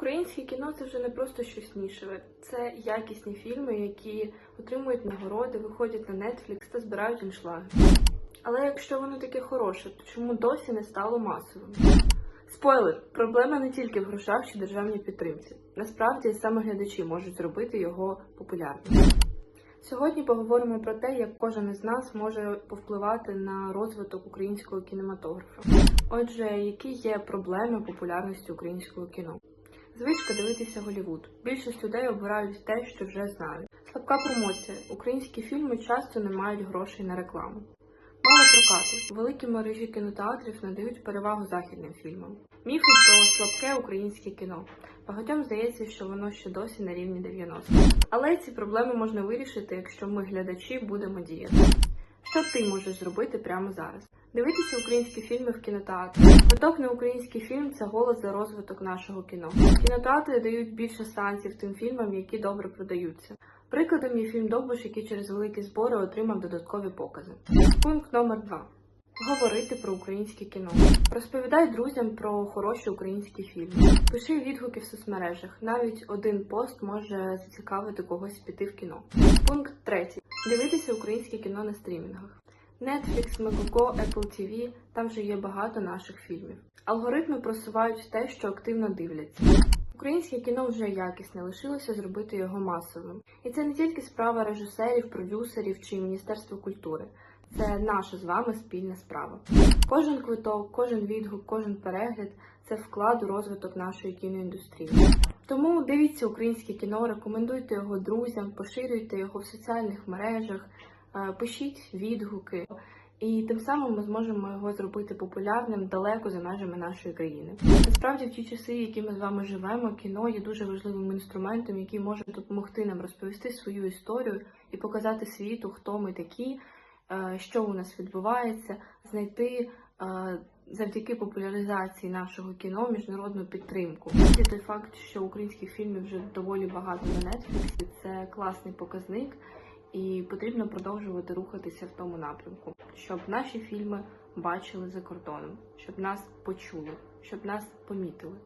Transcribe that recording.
Українське кіно це вже не просто щось нішеве. Це якісні фільми, які отримують нагороди, виходять на Netflix та збирають аншлаги. Але якщо воно таке хороше, то чому досі не стало масовим? Спойлер, проблема не тільки в грошах чи державній підтримці. Насправді саме глядачі можуть зробити його популярним. Сьогодні поговоримо про те, як кожен із нас може повпливати на розвиток українського кінематографа. Отже, які є проблеми популярності українського кіно? Звичка дивитися Голівуд. Більшість людей обирають те, що вже знають. Слабка промоція. Українські фільми часто не мають грошей на рекламу. Мало прокату. Великі мережі кінотеатрів надають перевагу західним фільмам. Міфи про слабке українське кіно. Багатьом здається, що воно ще досі на рівні 90-х. Але ці проблеми можна вирішити, якщо ми, глядачі, будемо діяти. Що ти можеш зробити прямо зараз? Дивитися українські фільми в кінотеатрі. Квиток на український фільм це голос за розвиток нашого кіно. Кінотеатри дають більше сеансів тим фільмам, які добре продаються. Прикладом є фільм Довбуш, який через великі збори отримав додаткові покази. Пункт номер 2. Говорити про українське кіно. Розповідай друзям про хороші українські фільми. Пиши відгуки в соцмережах. Навіть один пост може зацікавити когось піти в кіно. Пункт третій. Дивитися українське кіно на стрімінгах. Netflix, Megogo, Apple TV – там вже є багато наших фільмів. Алгоритми просувають те, що активно дивляться. Українське кіно вже якісне, лишилося зробити його масовим. І це не тільки справа режисерів, продюсерів чи Міністерства культури. Це наша з вами спільна справа. Кожен квиток, кожен відгук, кожен перегляд це вклад у розвиток нашої кіноіндустрії. Тому дивіться українське кіно, рекомендуйте його друзям, поширюйте його в соціальних мережах, е, пишіть відгуки, і тим самим ми зможемо його зробити популярним далеко за межами нашої країни. Насправді, в ті часи, які ми з вами живемо, кіно є дуже важливим інструментом, який може допомогти нам розповісти свою історію і показати світу, хто ми такі, що у нас відбувається, знайти. е, Завдяки популяризації нашого кіно міжнародну підтримку. І той факт, що українських фільмів вже доволі багато на Netflix, це класний показник, і потрібно продовжувати рухатися в тому напрямку, щоб наші фільми бачили за кордоном, щоб нас почули, щоб нас помітили.